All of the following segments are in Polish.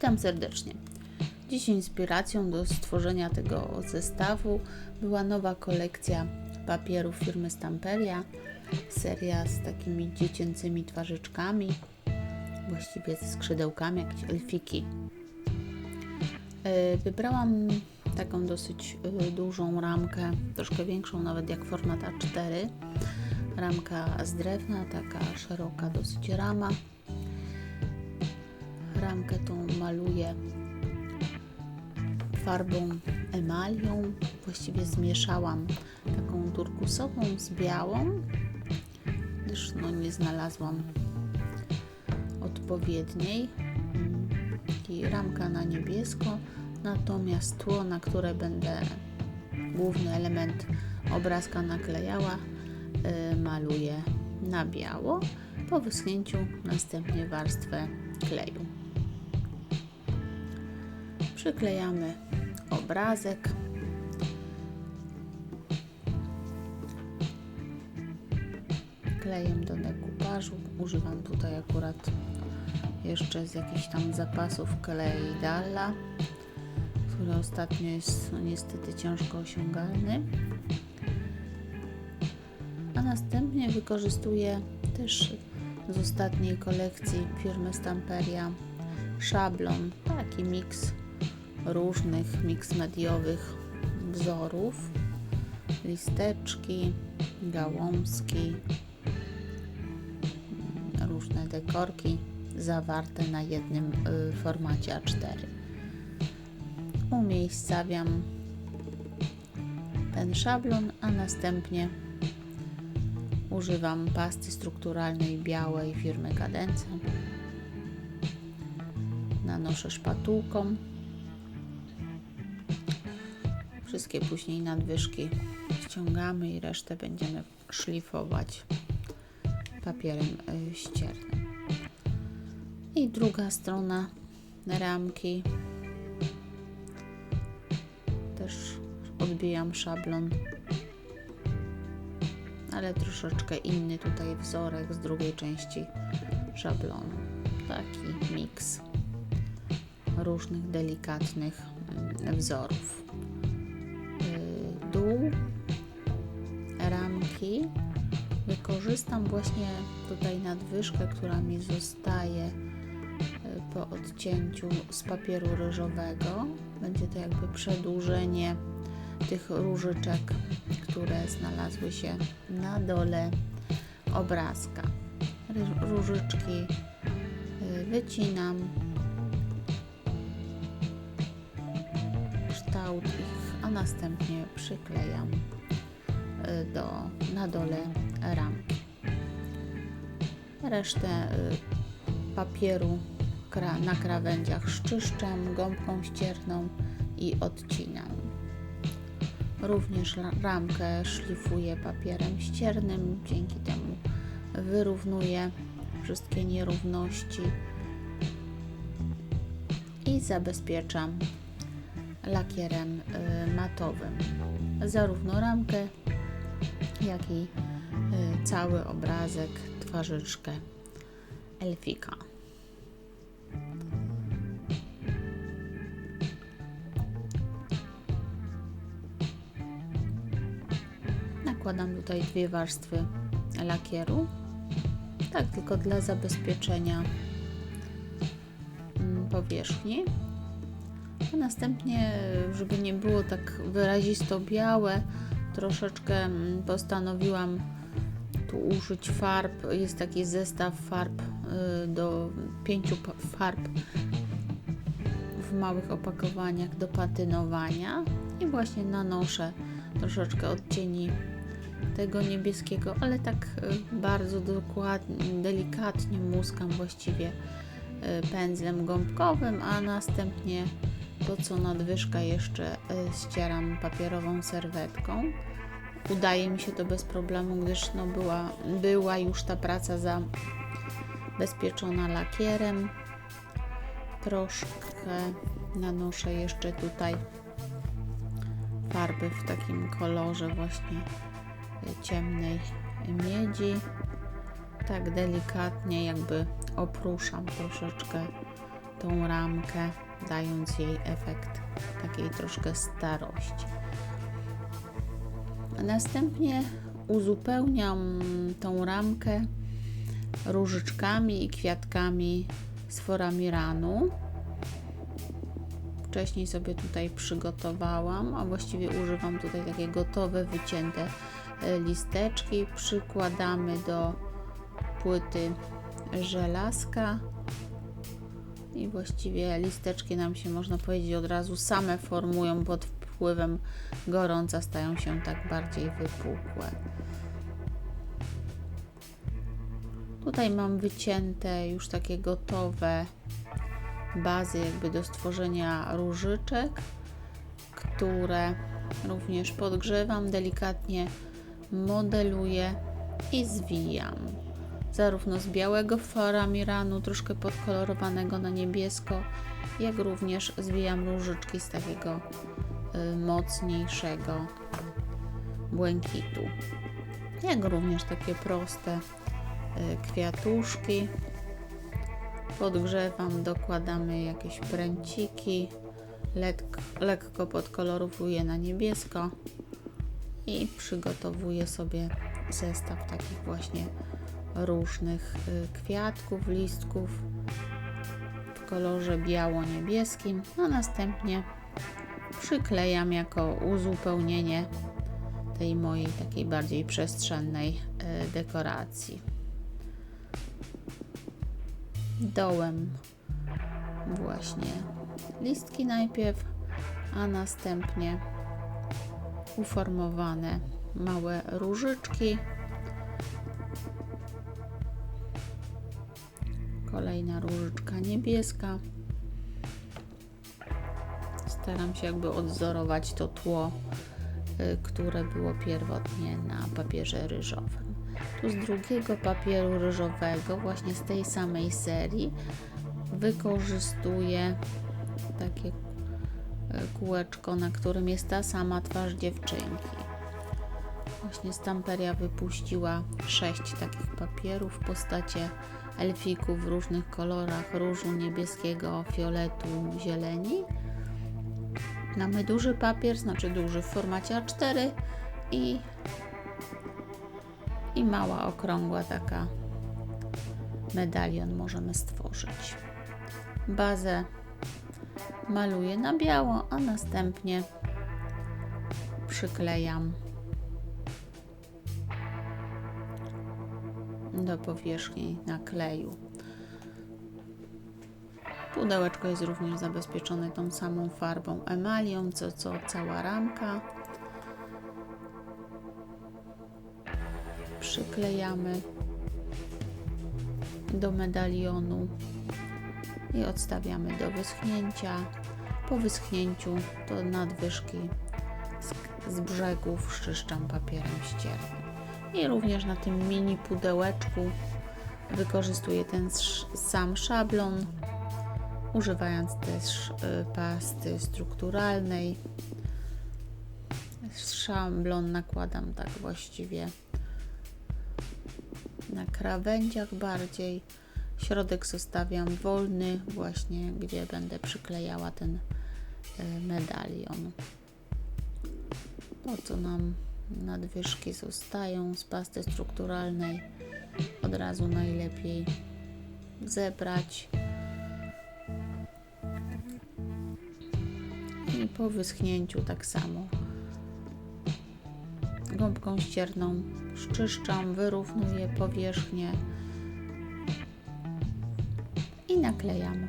Witam serdecznie. Dziś inspiracją do stworzenia tego zestawu była nowa kolekcja papierów firmy Stamperia. Seria z takimi dziecięcymi twarzyczkami, właściwie ze skrzydełkami, jakieś elfiki. E, Wybrałam taką dosyć e, dużą ramkę, troszkę większą nawet jak format A4. Ramka z drewna, taka szeroka dosyć rama. Ramkę tą maluję farbą emalią. Właściwie zmieszałam taką turkusową z białą, gdyż no nie znalazłam odpowiedniej. I ramka na niebiesko, natomiast tło, na które będę główny element obrazka naklejała, y, maluję na biało. Po wyschnięciu następnie warstwę kleju. Przyklejamy obrazek. Klejem do dekupażu. Używam tutaj akurat jeszcze z jakichś tam zapasów klei Dalla, który ostatnio jest no, niestety ciężko osiągalny. A następnie wykorzystuję też z ostatniej kolekcji firmy Stamperia szablon, taki miks różnych miks mediowych wzorów, listeczki, gałązki, różne dekorki zawarte na jednym y, formacie A4. Umiejscawiam ten szablon, a następnie używam pasty strukturalnej białej firmy Cadenza. Nanoszę szpatułką. Wszystkie później nadwyżki ściągamy i resztę będziemy szlifować papierem y, ściernym. I druga strona ramki. Też odbijam szablon, ale troszeczkę inny tutaj wzorek z drugiej części szablonu. Taki miks różnych delikatnych mm, wzorów. Dół ramki wykorzystam właśnie tutaj nadwyżkę, która mi zostaje y, po odcięciu z papieru ryżowego. Będzie to jakby przedłużenie tych różyczek, które znalazły się na dole obrazka. Różyczki y, wycinam, kształt ich, następnie przyklejam y, do, na dole ramki. Resztę y, papieru na krawędziach szczyszczam gąbką ścierną i odcinam. Również ramkę szlifuję papierem ściernym, dzięki temu wyrównuję wszystkie nierówności i zabezpieczam lakierem y, matowym zarówno ramkę, jak i y, cały obrazek, twarzyczkę elfika. Nakładam tutaj dwie warstwy lakieru, tak tylko dla zabezpieczenia mm, powierzchni. Następnie, żeby nie było tak wyrazisto białe, troszeczkę mm, postanowiłam tu użyć farb. Jest taki zestaw farb y, do pięciu farb w małych opakowaniach do patynowania i właśnie nanoszę troszeczkę odcieni tego niebieskiego, ale tak y, bardzo dokładnie, delikatnie muskam właściwie y, pędzlem gąbkowym, a następnie to co nadwyżka jeszcze y, ścieram papierową serwetką. Udaje mi się to bez problemu, gdyż no była, była już ta praca zabezpieczona lakierem. Troszkę nanoszę jeszcze tutaj farby w takim kolorze właśnie y, ciemnej miedzi. Tak delikatnie jakby opruszam troszeczkę tą ramkę, dając jej efekt takiej troszkę starości. Następnie uzupełniam tą ramkę różyczkami i kwiatkami z foramiranu. Wcześniej sobie tutaj przygotowałam, a właściwie używam tutaj takie gotowe, wycięte e, listeczki. Przykładamy do płyty żelazka i właściwie listeczki nam się, można powiedzieć, od razu same formują pod wpływem gorąca, stają się tak bardziej wypukłe. Tutaj mam wycięte już takie gotowe bazy jakby do stworzenia różyczek, które również podgrzewam, delikatnie modeluję i zwijam. Zarówno z białego faramiranu, troszkę podkolorowanego na niebiesko, jak również zwijam różyczki z takiego y, mocniejszego błękitu. Jak również takie proste y, kwiatuszki. Podgrzewam, dokładamy jakieś pręciki, lekko, lekko podkolorowuję na niebiesko i przygotowuję sobie zestaw takich właśnie różnych y, kwiatków, listków w kolorze biało-niebieskim, a następnie przyklejam jako uzupełnienie tej mojej takiej bardziej przestrzennej y, dekoracji. Dołem właśnie listki najpierw, a następnie uformowane małe różyczki. Kolejna różyczka niebieska. Staram się jakby odzorować to tło, y, które było pierwotnie na papierze ryżowym. Tu z drugiego papieru ryżowego, właśnie z tej samej serii, wykorzystuję takie y, kółeczko, na którym jest ta sama twarz dziewczynki. Właśnie Stamperia wypuściła sześć takich papierów w postaci elfików w różnych kolorach różu niebieskiego, fioletu, zieleni. Mamy duży papier, znaczy duży w formacie A4 i, i mała okrągła taka medalion możemy stworzyć. Bazę maluję na biało, a następnie przyklejam do powierzchni nakleju. Pudełeczko jest również zabezpieczone tą samą farbą emalią, co, co cała ramka. Przyklejamy do medalionu i odstawiamy do wyschnięcia. Po wyschnięciu to nadwyżki z, z brzegów szczyszczam papierem ściernym. I również na tym mini pudełeczku wykorzystuję ten sam szablon, używając też y, pasty strukturalnej. Szablon nakładam tak właściwie na krawędziach bardziej. Środek zostawiam wolny, właśnie gdzie będę przyklejała ten y, medalion. To, co nam nadwyżki zostają z pasty strukturalnej, od razu najlepiej zebrać. I po wyschnięciu tak samo gąbką ścierną szczyszczam, wyrównuję powierzchnię i naklejam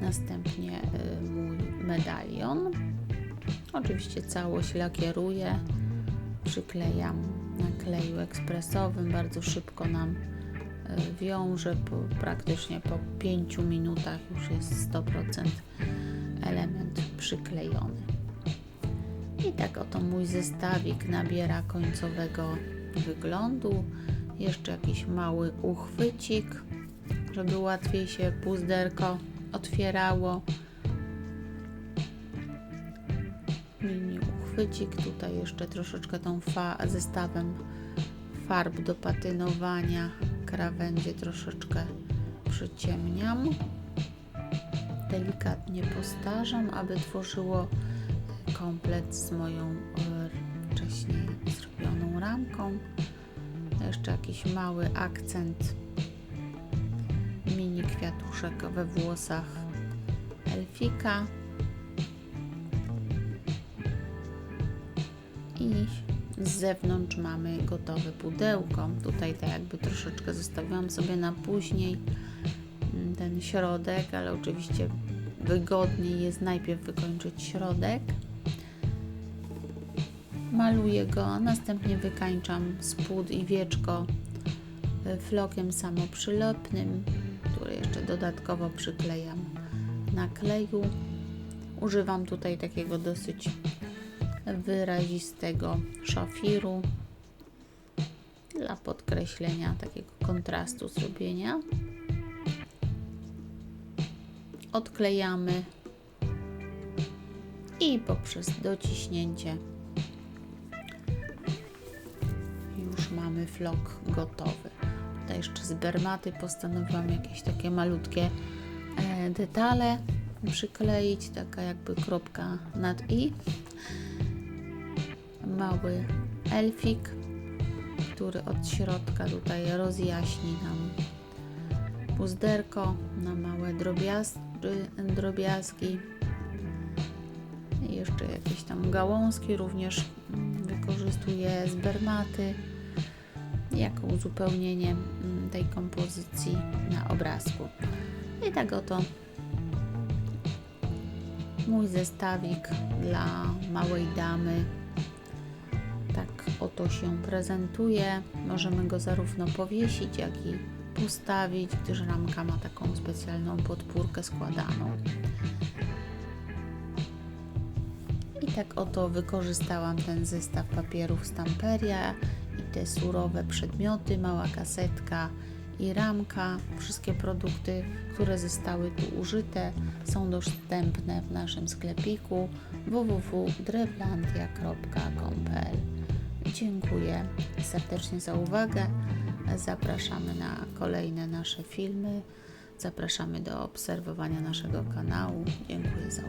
następnie y, mój medalion. Oczywiście całość lakieruję, przyklejam na kleju ekspresowym, bardzo szybko nam y, wiąże, praktycznie po 5 minutach już jest 100% element przyklejony. I tak oto mój zestawik nabiera końcowego wyglądu. Jeszcze jakiś mały uchwycik, żeby łatwiej się puzderko otwierało. Mini uchwycik, tutaj jeszcze troszeczkę tą fa zestawem farb do patynowania krawędzie troszeczkę przyciemniam. delikatnie postarzam, aby tworzyło komplet z moją e, wcześniej zrobioną ramką. Jeszcze jakiś mały akcent mini kwiatuszek we włosach elfika. I z zewnątrz mamy gotowe pudełko. Tutaj tak jakby troszeczkę zostawiłam sobie na później mm, ten środek, ale oczywiście wygodniej jest najpierw wykończyć środek. Maluję go, następnie wykańczam spód i wieczko flokiem samoprzylepnym, który jeszcze dodatkowo przyklejam na kleju. Używam tutaj takiego dosyć wyrazistego szafiru dla podkreślenia takiego kontrastu zrobienia. Odklejamy i poprzez dociśnięcie już mamy flok gotowy. Tutaj jeszcze z bermaty postanowiłam jakieś takie malutkie e, detale przykleić, taka jakby kropka nad i. Mały elfik, który od środka tutaj rozjaśni nam puzderko na małe drobiazgi, drobiazgi. Jeszcze jakieś tam gałązki również wykorzystuję z bermaty jako uzupełnienie mm, tej kompozycji na obrazku. I tak oto mój zestawik dla małej damy. Oto się prezentuje. Możemy go zarówno powiesić, jak i postawić, gdyż ramka ma taką specjalną podpórkę składaną. I tak oto wykorzystałam ten zestaw papierów Stamperia i te surowe przedmioty, mała kasetka i ramka. Wszystkie produkty, które zostały tu użyte, są dostępne w naszym sklepiku www.drewlandia.com.pl. Dziękuję serdecznie za uwagę. Zapraszamy na kolejne nasze filmy. Zapraszamy do obserwowania naszego kanału. Dziękuję za uwagę.